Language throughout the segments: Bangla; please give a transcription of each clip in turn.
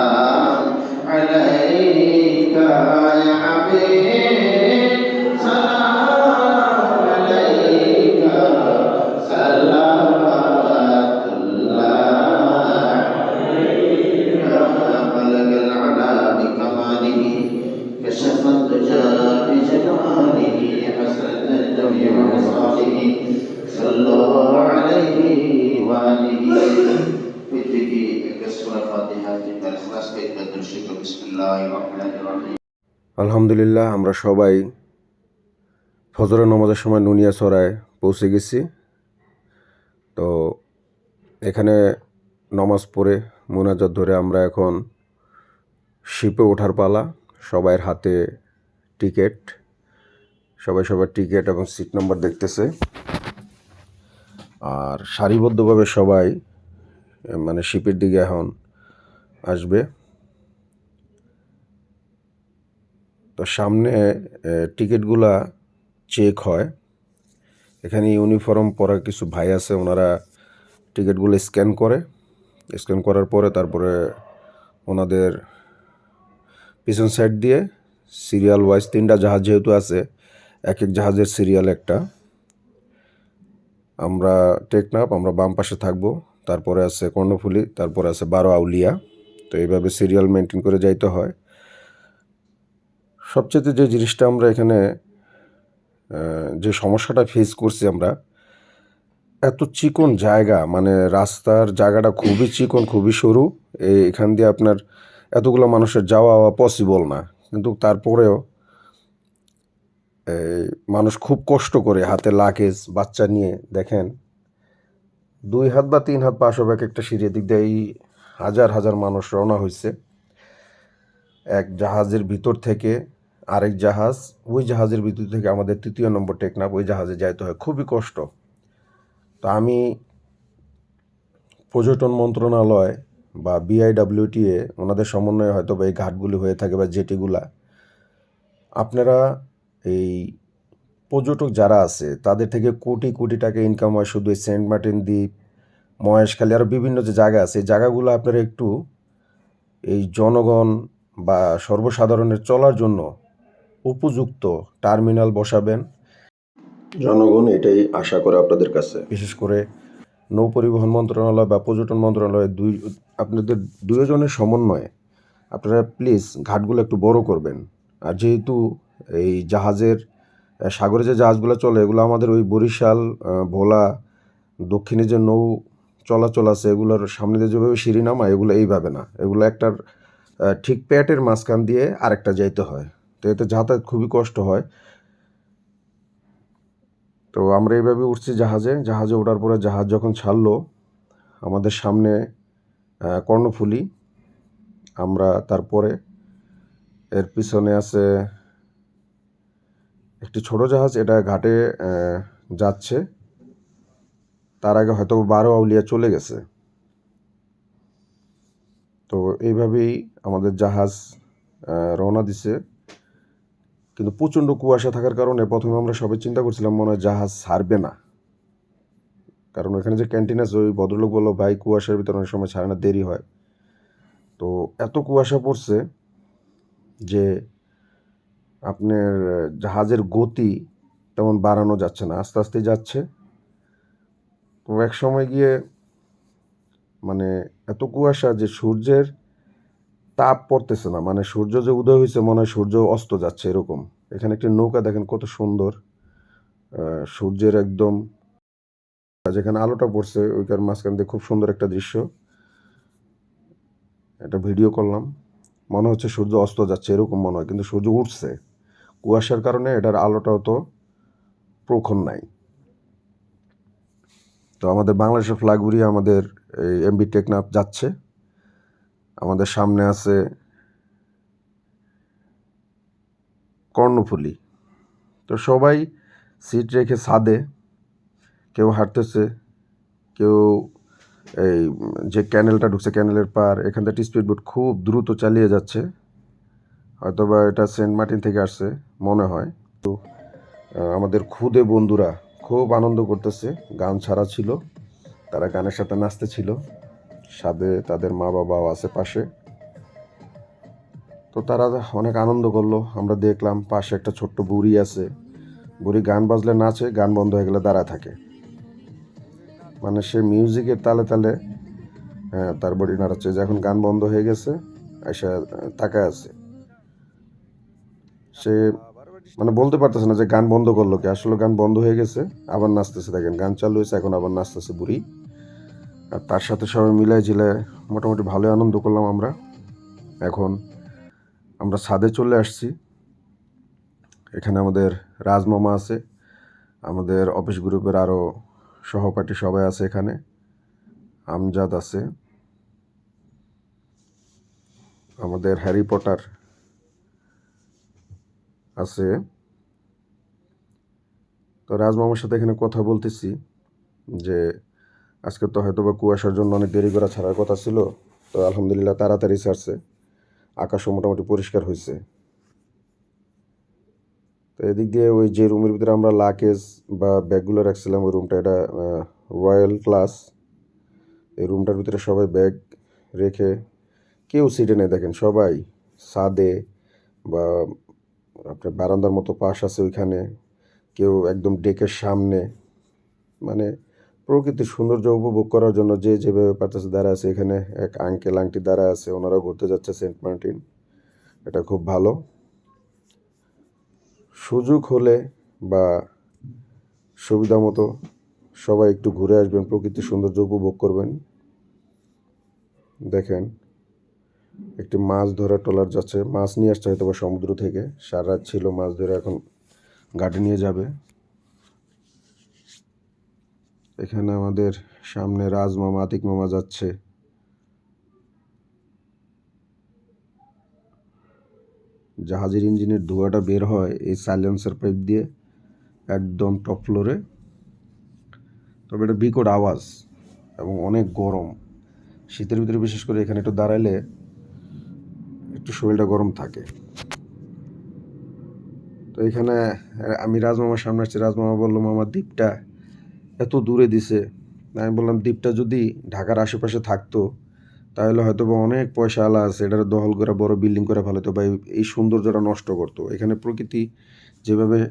عليك আলহামদুলিল্লাহ, আমরা সবাই ফজরের নামাজের সময় নুনিয়া সরায় পৌঁছে গেছি। তো এখানে নমাজ পড়ে মোনাজাত ধরে আমরা এখন শিপে ওঠার পালা, সবাইয়ের হাতে টিকিট। সবাই সবার টিকিট এবং সিট নম্বর দেখতেছে। আর সারিবদ্ধভাবে সবাই মানে শিপের দিকে এখন আসবে। তো সামনে টিকিটগুলা চেক হয়। এখানে ইউনিফর্ম পরা কিছু ভাই আছে, ওনারা টিকিটগুলো স্ক্যান করে। স্ক্যান করার পরে তারপরে ওনাদের পিছন সাইড দিয়ে সিরিয়াল ওয়াইজ তিনটা জাহাজ যেহেতু আছে এক এক জাহাজের সিরিয়াল একটা। আমরা টেকনাপ আমরা বাম পাশে থাকব, তারপরে আছে কর্ণফুলি, তারপরে আছে বারো আউলিয়া। তো এইভাবে সিরিয়াল মেনটেন করে যাইতে হয়। সবচেয়ে যে জিনিসটা আমরা এখানে যে সমস্যাটা ফেস করছি আমরা, এত চিকন জায়গা মানে রাস্তার জায়গাটা খুবই চিকন, খুবই সরু এখান দিয়ে আপনার এতগুলো মানুষের যাওয়া আওয়া পসিবল না। কিন্তু তারপরেও মানুষ খুব কষ্ট করে হাতে লাগেজ বাচ্চা নিয়ে, দেখেন, দুই হাত বা তিন হাত পাশ হবে এক একটা সিঁড়ির দিক দিয়ে এই হাজার হাজার মানুষ রওনা হয়েছে এক জাহাজের ভিতর থেকে আরেক জাহাজ, ওই জাহাজের ভিতর থেকে আমাদের তৃতীয় নম্বর টেকনাফ, ওই জাহাজে যাইতে হয়। খুবই কষ্ট। তো আমি পর্যটন মন্ত্রণালয় বা বিআইডাব্লিউটিএ ওনাদের সমন্বয়ে হয়তো বা এই ঘাটগুলি হয়ে থাকে বা জেটিগুলা, আপনারা এই পর্যটক যারা আছে, তাদের থেকে কোটি কোটি টাকা ইনকাম হয় শুধু এই সেন্ট মার্টিন দ্বীপ, মহেশখালী আরও বিভিন্ন যে জায়গা আছে, এই জায়গাগুলো আপনারা একটু এই জনগণ বা সর্বসাধারণের চলার জন্য উপযুক্ত টার্মিনাল বসাবেন। জনগণ এটাই আশা করে আপনাদের কাছে। বিশেষ করে নৌ পরিবহন মন্ত্রণালয় বা পর্যটন মন্ত্রণালয় দুই আপনাদের দুজনের সমন্বয়ে আপনারা প্লিজ ঘাটগুলো একটু বড় করবেন। আর যেহেতু এই জাহাজের সাগরে যে জাহাজগুলো চলে এগুলো আমাদের ওই বরিশাল ভোলা দক্ষিণে যে নৌ চলাচল আছে এগুলোর সামনে যেভাবে সিঁড়ি নামা এগুলো এইভাবে না। এগুলো একটার ঠিক প্যাটের মাঝখান দিয়ে আরেকটা যাইতে হয়। তো এতে যাতায়াত খুবই কষ্ট হয়। তো আমরা এইভাবে উঠছি জাহাজে। জাহাজে ওঠার পরে জাহাজ যখন ছাড়লো, আমাদের সামনে কর্ণফুলি। আমরা তারপরে এর পিছনে আছে একটি ছোট জাহাজ, এটা ঘাটে যাচ্ছে। তার আগে হয়তো বারো আউলিয়া চলে গেছে। তো এইভাবেই আমাদের জাহাজ রওনা দিছে। কিন্তু প্রচণ্ড কুয়াশা থাকার কারণে প্রথমে আমরা সবাই চিন্তা করছিলাম, মনে হয় জাহাজ ছাড়বে না। কারণ ওখানে যে ক্যান্টিন আছে, ওই ভদ্রলোক বলল, ভাই, কুয়াশার ভিতরে অনেক সময় ছাড়ে না, দেরি হয়। তো এত কুয়াশা পড়ছে যে আপনার জাহাজের গতি তেমন বাড়ানো যাচ্ছে না, আস্তে আস্তে যাচ্ছে। তো এক সময় গিয়ে মানে এত কুয়াশা যে সূর্যের তাপ পড়তেছে না মানে সূর্য যে উদয় হয়েছে মনে হয় সূর্য অস্ত যাচ্ছে এরকম। এখানে একটি নৌকা দেখেন কত সুন্দর। সূর্যের একদম যেখানে আলোটা পড়ছে ওইকার মাঝখান দিয়ে খুব সুন্দর একটা দৃশ্য। একটা ভিডিও করলাম। মনে হচ্ছে সূর্য অস্ত যাচ্ছে এরকম মনে হয়, কিন্তু সূর্য উঠছে। কুয়াশার কারণে এটার আলোটাও তো প্রখর নাই। তো আমাদের বাংলাদেশের ফ্ল্যাগ উড়িয়ে আমাদের এই এমবি টেকনাফ যাচ্ছে। আমাদের সামনে আছে কর্ণফুলি। তো সবাই সিট রেখে ছাদে, কেউ হাঁটতেছে, কেউ এই যে ক্যানেলটা ঢুকছে ক্যানেলের পার, এখান থেকে স্পিড বোট খুব দ্রুত চালিয়ে যাচ্ছে। হয়তোবা এটা সেন্ট মার্টিন থেকে আসছে, মনে হয়। তো আমাদের খুদে বন্ধুরা খুব আনন্দ করতেছে, গান ছাড়া ছিল, তারা গানের সাথে নাচতে ছিল। সাথে তাদের মা বাবাও আছে পাশে। তো তারা অনেক আনন্দ করল। আমরা দেখলাম পাশে একটা ছোট্ট বুড়ি আছে। বুড়ি গান বাজলে নাচে, গান বন্ধ হয়ে গেলে দাঁড়ায় থাকে। মানে সে মিউজিকের তালে তালে হ্যাঁ তার বডি নাড়াচ্ছে। যে এখন গান বন্ধ হয়ে গেছে, এসে তাকায় আছে। সে মানে বলতে পারতেছে না যে গান বন্ধ করল কি। আসলে গান বন্ধ হয়ে গেছে, আবার নাচতেছে। দেখেন গান চালু হয়েছে, এখন আবার নাচতেছে বুড়ি। আর তার সাথে সবাই মিলাই ঝিলে মোটামুটি ভালোই আনন্দ করলাম আমরা। এখন আমরা ছাদে চলে আসছি। এখানে আমাদের রাজমামা আছে, আমাদের অফিস গ্রুপের আরও সহপাঠী সবাই আছে এখানে, আমজাদ আছে, আমাদের হ্যারি পটার আছে। তো রাজমামার সাথে এখানে কথা বলতেছি যে আজকে তো হয়তো বা কুয়াশার জন্য অনেক দেরি করা ছাড়ার কথা ছিল, তো আলহামদুলিল্লাহ তাড়াতাড়ি ছাড়ছে আকাশও মোটামুটি পরিষ্কার হয়েছে তো এদিক দিয়ে ওই যে রুমের ভিতরে আমরা লাকেজ বা ব্যাগগুলো রাখছিলাম, ওই রুমটা এটা রয়্যাল ক্লাস এই রুমটার ভিতরে সবাই ব্যাগ রেখে, কেউ সিটে নেই দেখেন, সবাই সাদে বা আপনার বারান্দার মতো পাশ আছে ওইখানে, কেউ একদম ডেকের সামনে। মানে প্রকৃতির সৌন্দর্য উপভোগ করার জন্য যে যেভাবে পারতেছে দাঁড়া আছে এখানে। এক আঙ্কেল আংটি দাঁড়া আছে, ওনারাও ঘুরতে যাচ্ছে সেন্ট মার্টিন এটা খুব ভালো। সুযোগ হলে বা সুবিধা মতো সবাই একটু ঘুরে আসবেন, প্রকৃতির সৌন্দর্য উপভোগ করবেন। দেখেন, একটি মাছ ধরা ট্রলার যাচ্ছে। মাছ নিয়ে আসছে হয়তো বা সমুদ্র থেকে। সারা ছিল মাছ ধরে, এখন ঘাটে নিয়ে যাবে। এখানে আমাদের সামনে রাজ মামা, আতিক মামা যাচ্ছে। জাহাজের ইঞ্জিনের ধোঁয়াটা বের হয় এই সাইলেন্সার পাইপ দিয়ে, একদম টপ ফ্লোরে। তবে এটা বিকট আওয়াজ এবং অনেক গরম। শীতের ভিতরে বিশেষ করে এখানে একটু দাঁড়াইলে একটু শরীরটা গরম থাকে। তো এখানে আমি রাজমামার সামনে আসছি। রাজমামা বলল, মামা, দ্বীপটা এত দূরে দিছে। আমি বললাম, দ্বীপটা যদি ঢাকার আশেপাশে থাকতো, তাহলে হয়তো বা অনেক পয়সা আলা আছে। এটার দখল করে, বড় বিল্ডিং করে ফেলাতো বা এই- সৌন্দর্যটা নষ্ট করতো। এখানে প্রকৃতি যেভাবে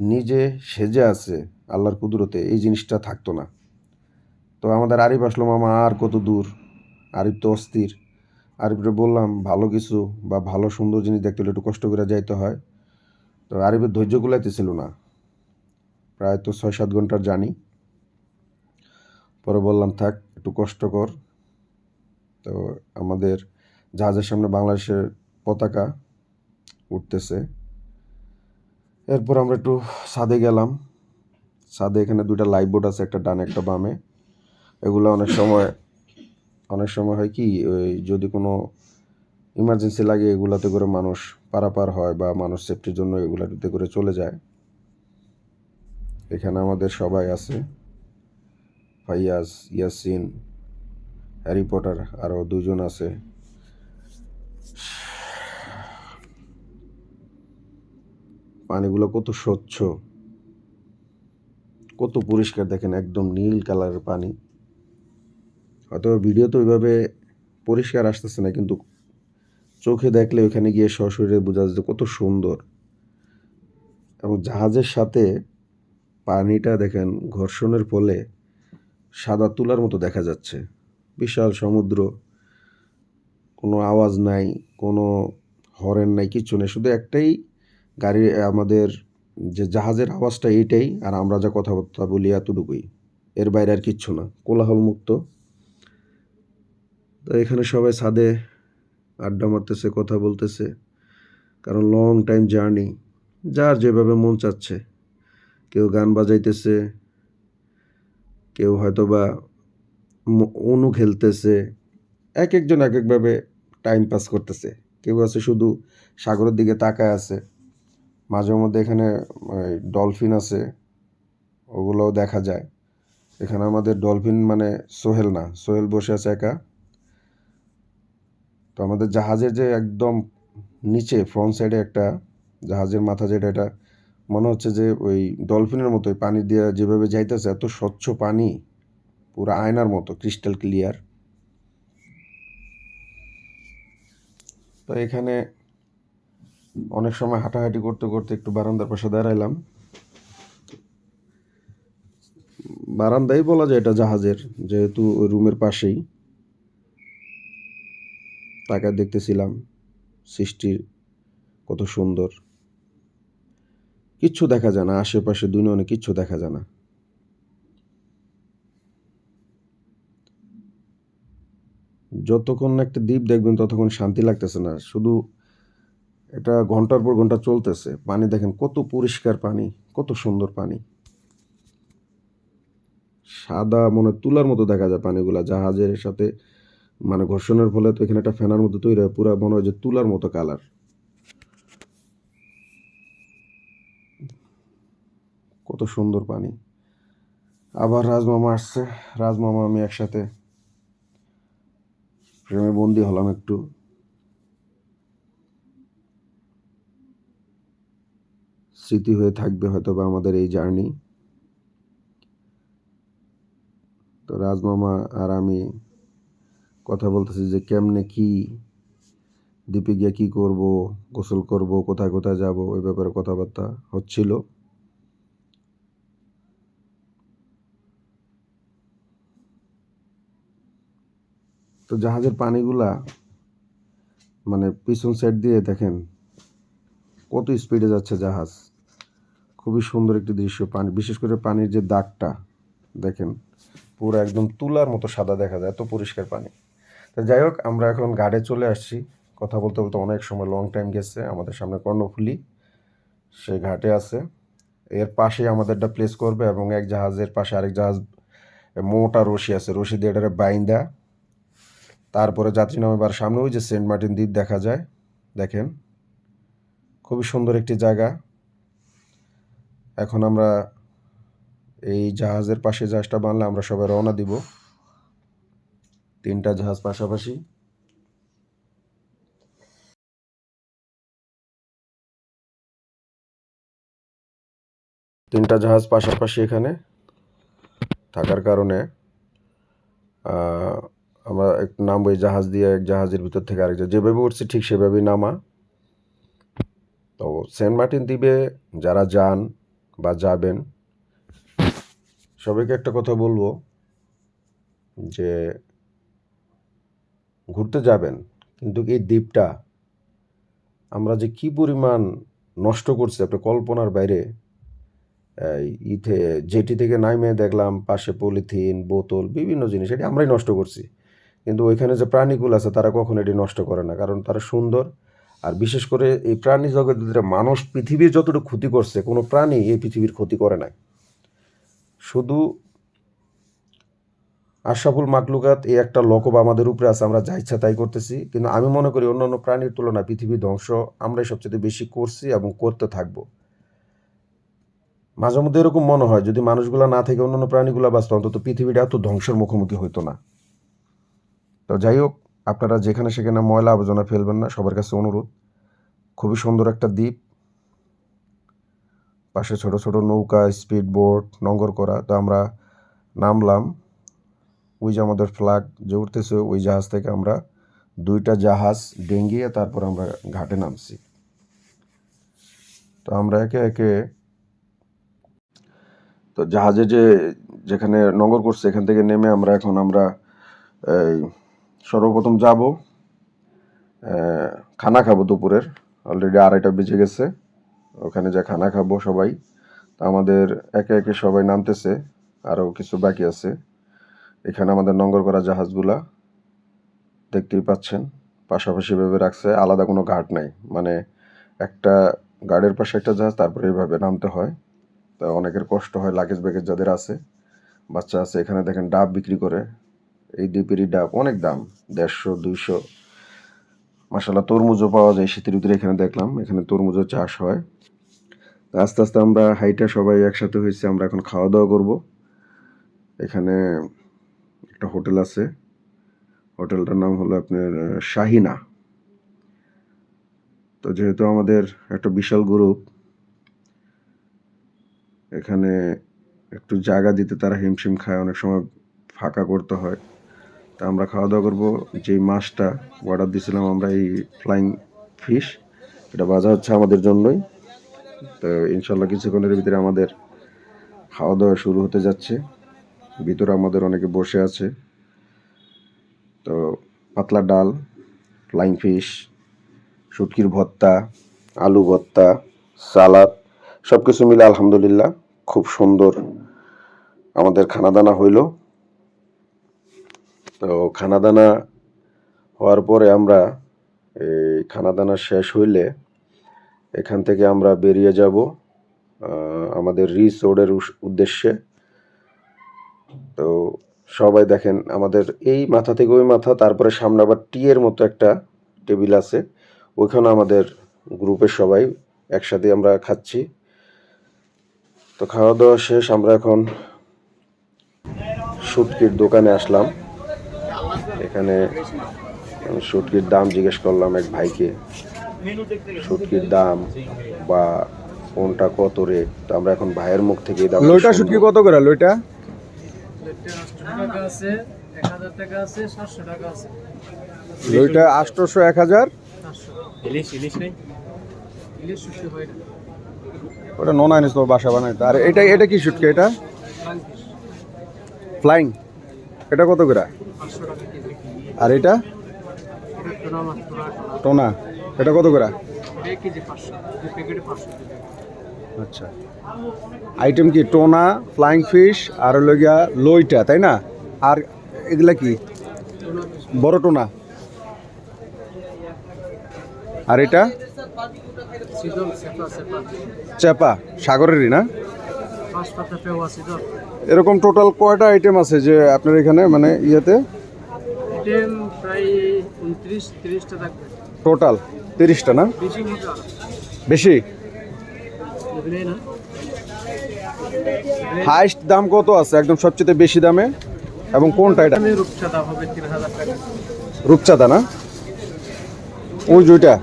নিজে সেজে আছে আল্লাহর কুদরতে, এই জিনিসটা থাকতো না। তো আমাদের আরিফ আসলো, মামা, আর কত দূর? আরিফ তো অস্থির। আরিফরে বললাম, ভালো কিছু বা ভালো সুন্দর জিনিস দেখতে হলে একটু কষ্ট করে যাইতে হয়। তো আরিফের ধৈর্য কুলাইতেছিল না। প্রায় তো ছয় সাত ঘণ্টার জানি পরে বললাম, থাক, একটু কষ্টকর তো আমাদের জাহাজের সামনে বাংলাদেশের পতাকা উঠতেছে। এরপর আমরা একটু ছাদে গেলাম। ছাদে এখানে দুইটা লাইফ বোট আছে, একটা ডানে, একটা বামে। এগুলো অনেক সময় অনেক সময় হয় কি, ওই যদি কোনো ইমার্জেন্সি লাগে, এগুলাতে করে মানুষ পারাপার হয় বা মানুষ সেফটির জন্য এগুলাতে করে চলে যায়। এখানে আমাদের সবাই আছে। ফাইয়াজ, ইয়াসিন, হ্যারি পটার আরও দুজন আছে। পানিগুলো কত স্বচ্ছ। কত পরিষ্কার দেখেন, একদম নীল কালারের পানি। হয়তো ভিডিও তো ওইভাবে পরিষ্কার আসতেছে না, কিন্তু চোখে দেখলে ওখানে গিয়ে সশরীরে বোঝা যাচ্ছে কত সুন্দর। এবং জাহাজের সাথে পানিটা দেখেন, ঘর্ষণের ফলে সাদা তুলার মতো দেখা যাচ্ছে। বিশাল সমুদ্র, কোনো আওয়াজ নাই, কোনো হরেন নাই, কিচ্ছু নেই। শুধু একটাই গাড়ি আমাদের যে জাহাজের আওয়াজটা এইটাই, আর আমরা যা কথাবার্তা বলি এতটুকুই। এর বাইরে আর কিচ্ছু না কোলাহল মুক্ত তো এখানে সবাই ছাদে আড্ডা মারতেছে, কথা বলতেছে, কারণ লং টাইম জার্নি যার যেভাবে মন চাচ্ছে। কেউ গান বাজাইতেছে কেউ হয়তো বা অনু খেলতেছে এক একজন এক একভাবে টাইম পাস করতেছে। কেউ আছে শুধু সাগরের দিকে তাকায় আছে। মাঝে মধ্যে এখানে ডলফিন আছে, ওগুলোও দেখা যায়। এখানে আমাদের ডলফিন মানে সোহেল না, সোহেল বসে আছে একা। তো আমাদের জাহাজের যে একদম নিচে ফ্রন্ট সাইডে একটা, জাহাজের মাথা যেটা, এটা মনে হচ্ছে যে ওই ডলফিনের মতোই পানি দিয়ে যেভাবে যাইতেছে, এত স্বচ্ছ পানি, পুরো আয়নার মতো ক্রিস্টাল ক্লিয়ার তো এখানে অনেক সময় হাঁটাহাঁটি করতে করতে একটু বারান্দার পাশে দাঁড়াইলাম। বারান্দাই বলা যায় এটা জাহাজের, যেহেতু ওই রুমের পাশেই। তাকায় দেখতেছিলাম সৃষ্টির কত সুন্দর। কিচ্ছু দেখা যায় না, আশেপাশে দুনিয়া কিচ্ছু দেখা যায় না। যতক্ষণ একটা দ্বীপ দেখবেন, ততক্ষণ শান্তি লাগতেছে না। শুধু এটা ঘণ্টার পর ঘণ্টা চলতেছে। পানি দেখেন, কত পরিষ্কার পানি, কত সুন্দর পানি। সাদা মনে তুলার মতো দেখা যায় পানিগুলা। জাহাজের সাথে মানে ঘর্ষণের ফলে তো এখানে একটা ফেনার মতো তৈরি হয়, পুরো মনে হয় যে তুলার মতো কালার কত সুন্দর পানি। আবার রাজমামা আসছে। রাজমামা, আমি একসাথে প্রেমে বন্দি হলাম একটু। স্মৃতি হয়ে থাকবে হয়তো বা আমাদের এই জার্নি। তো রাজমামা আর আমি কথা বলতেছি যে কেমনে কি দ্বীপে গিয়ে কি করব, গোসল করব, কোথায় কোথায় যাব ওই ব্যাপারে কথাবার্তা হচ্ছিল। তো জাহাজের পানিগুলা মানে পিছন সাইড দিয়ে দেখেন কত স্পিডে যাচ্ছে জাহাজ। খুবই সুন্দর একটি দৃশ্য, পানি, বিশেষ করে পানির যে দাগটা, দেখেন, পুরো একদম তুলার মতো সাদা দেখা যায়, এত পরিষ্কার পানি। তো যাই হোক, আমরা এখন ঘাটে চলে আসছি। কথা বলতে বলতে অনেক সময় লং টাইম গেছে, আমাদের সামনে কর্ণফুলি সেই ঘাটে আছে। এর পাশেই আমাদেরটা প্লেস করবে এবং এক জাহাজের পাশে আরেক জাহাজ, মোটা রশি আছে, রশি দিয়ে এটারে বাইন্দা তারপরে যাত্রী নামাবার সামনে ওই যে সেন্ট মার্টিন দ্বীপ দেখা যায়, দেখেন। খুবই সুন্দর একটি জায়গা। এখন আমরা এই জাহাজের পাশে জাহাজটা বানলে আমরা সবাই রওনা দিব। তিনটা জাহাজ পাশাপাশি। তিনটা জাহাজ পাশাপাশি এখানে থাকার কারণে আমরা এক নামবো এই জাহাজ দিয়ে, এক জাহাজের ভিতর থেকে আরেক জাহাজ। যেভাবে উঠছি ঠিক সেভাবেই নামা। তো সেন্ট মার্টিন দ্বীপে যারা যান বা যাবেন, সবাইকে একটা কথা বলব যে ঘুরতে যাবেন, কিন্তু এই দ্বীপটা আমরা যে কি পরিমাণ নষ্ট করছি আপনি কল্পনার বাইরে ইথে জেটি থেকে নাইমে দেখলাম, পাশে পলিথিন, বোতল, বিভিন্ন জিনিস, এটি আমরাই নষ্ট করছি। কিন্তু ওইখানে যে প্রাণীগুলো আছে, তারা কখনো এটি নষ্ট করে না। কারণ তারা সুন্দর। আর বিশেষ করে এই প্রাণী জগতের মানুষ পৃথিবীর যতটুকু ক্ষতি করছে, কোনো প্রাণী এই পৃথিবীর ক্ষতি করে নাই। শুধু আশরাফুল মাকলুকাত এই একটা লকব আমাদের উপরে আছে, আমরা যা ইচ্ছা তাই করতেছি। কিন্তু আমি মনে করি অন্যান্য প্রাণীর তুলনায় পৃথিবী ধ্বংস আমরাই সবচেয়ে বেশি করছি এবং করতে থাকব। মাঝে মধ্যে এরকম মনে হয়, যদি মানুষগুলো না থেকে, অন্যান্য প্রাণীগুলো বাঁচত, অন্তত পৃথিবীটা এত ধ্বংসের মুখোমুখি হতো না। তো যাই হোক, আপনারা যেখানে সেখানে ময়লা আবর্জনা ফেলবেন না, সবার কাছে অনুরোধ। খুবই সুন্দর একটা দ্বীপ। পাশে ছোট ছোট নৌকা, স্পিড বোট নঙ্গর করা। তো আমরা নামলাম। ওই যে আমাদের ফ্ল্যাগ যে উঠতেছে, ওই জাহাজ থেকে আমরা দুইটা জাহাজ ডেঙ্গিয়ে তারপর আমরা ঘাটে নামছি। তো আমরা একে একে তো জাহাজে যে যেখানে নগর করছে, এখান থেকে নেমে আমরা এখন আমরা সর্বপ্রথম যাব খানা খাব দুপুরের। অলরেডি আড়াইটা বেজে গেছে। ওখানে যা খানা খাব সবাই। তো আমাদের একে একে সবাই নামতেছে আরও কিছু বাকি আছে। এখানে আমাদের নঙ্গর করা জাহাজগুলা দেখতেই পাচ্ছেন। পাশাপাশি ভাবে রাখছে, আলাদা কোনো ঘাট নাই। মানে একটা গার্ডের পাশে একটা জাহাজ, তারপরে এইভাবে নামতে হয়। তা অনেকের কষ্ট হয় লাগেজ ব্যাগেজ যাদের আছে, বাচ্চা আছে, এখানে দেখেন ডাব বিক্রি করে। এই দ্বীপেরই ডাব অনেক দাম, দেড়শো, দুইশো। মাসাল্লাহ তরমুজও পাওয়া যায় শীতের ভিতরে এখানে দেখলাম, এখানে তরমুজও চাষ হয়। আস্তে আস্তে আমরা হাইটা সবাই একসাথে হয়েছি, আমরা এখন খাওয়া দাওয়া করব। এখানে একটা হোটেল আছে, হোটেলটার নাম হলো আপনার শাহিনা। তো যেহেতু আমাদের একটা বিশাল গ্রুপ, এখানে একটু জায়গা দিতে তারা হিমশিম খায়, অনেক সময় ফাঁকা করতে হয়। তা আমরা খাওয়া দাওয়া করব। যেই মাছটা অর্ডার দিয়েছিলাম আমরা এই ফ্লাইং ফিশ এটা ভাজা হচ্ছে আমাদের জন্যই। তো ইনশাল্লাহ কিছুক্ষণের ভিতরে আমাদের খাওয়া দাওয়া শুরু হতে যাচ্ছে। ভিতরে আমাদের অনেকে বসে আছে। তো পাতলা ডাল ফ্লাইং ফিশ শুটকির ভর্তা, আলু ভর্তা, সালাদ সব কিছু মিলে আলহামদুলিল্লাহ খুব সুন্দর আমাদের খানাদানা হইল। তো খানাদানা হওয়ার পরে আমরা এই খানাদানা শেষ হইলে এখান থেকে আমরা বেরিয়ে যাব আমাদের রিসোর্টের উদ্দেশ্যে। তো সবাই দেখেন, আমাদের এই মাথা থেকে ওই মাথা, তারপরে সামনে আবার টি এর মতো একটা টেবিল আছে। ওইখানে আমাদের গ্রুপের সবাই একসাথে আমরা খাচ্ছি। তো খাওয়া দাওয়া শেষ, আমরা এখন সুটকির দোকানে আসলাম। এখানে শুটকির দাম জিজ্ঞেস করলাম এক ভাইকে। শুটকির দাম বা কোনটা কত রেট তো আমরা এখন ভাইয়ের মুখ থেকে দাম লইটা শুটকি কত করে? লইটা? লইটা আটশোশো এক হাজার। ওটা নন আইনিস তো বাসা বানাইতো আর এটা এটা কি শুটকি এটা? ফ্লাইং এটা কত করে? পাঁচশো টাকা কেজি। আর এটা? টোনা। এটা কত করে? আচ্ছা। আইটেম কি? টোনা ফ্লাইং ফিশ আর হলো গিয়া লইটা, তাই না? আর এগুলা কি? বড় টোনা। আর এটা? চেপা, সাগরেরই না? এরকম টোটাল কয়টা আইটেম আছে যে আপনার এখানে মানে ইয়েতে? আইটেম প্রায় উনত্রিশ তিরিশটা থাকবে। টোটাল তিরিশটা না? বেশি হাইস্ট দাম কত আছে? একদম সবচেয়ে বেশি দামে? এবং কোনটা এটা? রূপচাঁদা না ওই এটা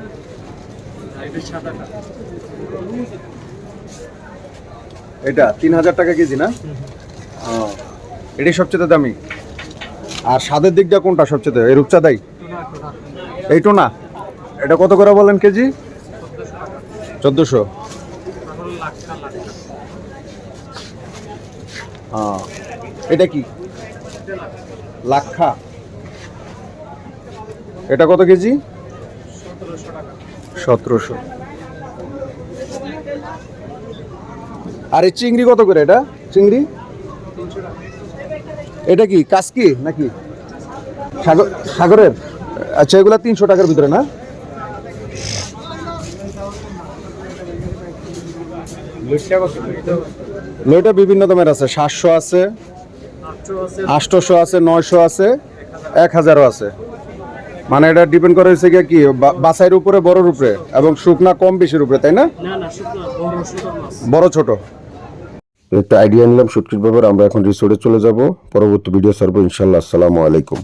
এটা তিন হাজার টাকা কেজি না? এটাই সবচেয়ে দামি। আর স্বাদের দিকটা কোনটা সবচেয়ে এই রূপচাঁদাই এই টোনা? এটা কত করে বলেন কেজি? চোদ্দোশো। হ্যাঁ। এটা কি? লাক্ষা। এটা কত কেজি? সতেরোশো। আর এই চিংড়ি কত করে এটা? চিংড়ি? এটা কি কাসকি নাকি? সাগর সাগরের? আচ্ছা এগুলা তিনশো টাকার ভিতরে না? লইটা বিভিন্ন দামের আছে সাতশো আছে আটশো আছে আটশোশো আছে নয়শো আছে এক হাজারও আছে। মানে এটা ডিপেন্ড করে হয়েছে গিয়ে কি বা- বাছাইয়ের উপরে বড়র উপরে এবং শুকনা কম বেশির উপরে তাই না? বড় বড় ছোট। একটা আইডিয়া নিলাম শুটকির ব্যাপার। আমরা এখন রিসোর্টে চলে যাব। পরবর্তী ভিডিও সারবো ইনশাল্লাহ আসসালামু আলাইকুম।